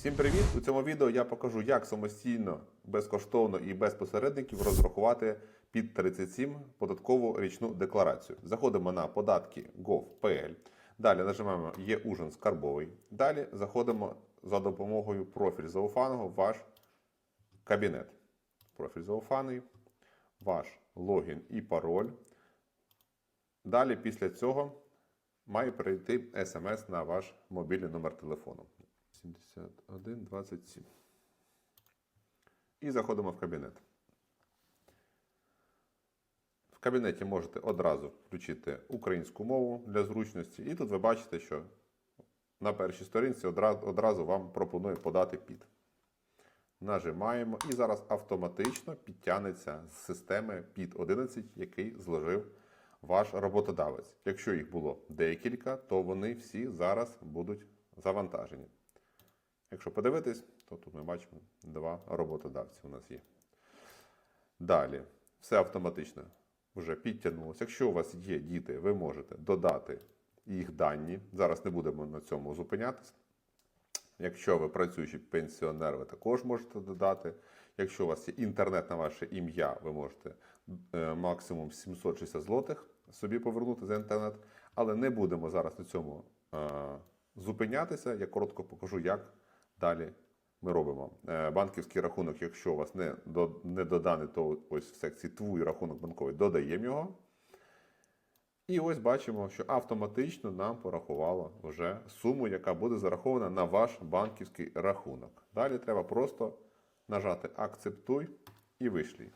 Всім привіт! У цьому відео я покажу, як самостійно, безкоштовно і без посередників розрахувати під 37 податкову річну декларацію. Заходимо на податки gov.pl. Далі нажимаємо Є ужин скарбовий. Далі заходимо за допомогою профіль зауфаного в ваш кабінет. Профіль зауфаний, ваш логін і пароль. Далі після цього має перейти смс на ваш мобільний номер телефону. 71 27. І заходимо в кабінет. В кабінеті можете одразу включити українську мову для зручності. І тут ви бачите, що на першій сторінці одразу, вам пропонує подати під. Нажимаємо і зараз автоматично підтягнеться з системи під 11, який зложив ваш роботодавець. Якщо їх було декілька, то вони всі зараз будуть завантажені. Якщо подивитись, то тут ми бачимо два роботодавці у нас є. Далі, все автоматично вже підтягнулося. Якщо у вас є діти, ви можете додати їх дані. Зараз не будемо на цьому зупинятися. Якщо ви працюючий пенсіонер, ви також можете додати. Якщо у вас є інтернет на ваше ім'я, ви можете е, максимум 760 злотих собі повернути за інтернет. Але не будемо зараз на цьому е, зупинятися. Я коротко покажу, як далі ми робимо. Е, банківський рахунок, якщо у вас не, не доданий, то ось в секції Твій рахунок банковий додаємо його. І ось бачимо, що автоматично нам порахувало вже суму, яка буде зарахована на ваш банківський рахунок. Далі треба просто нажати Акцептуй і вишлі.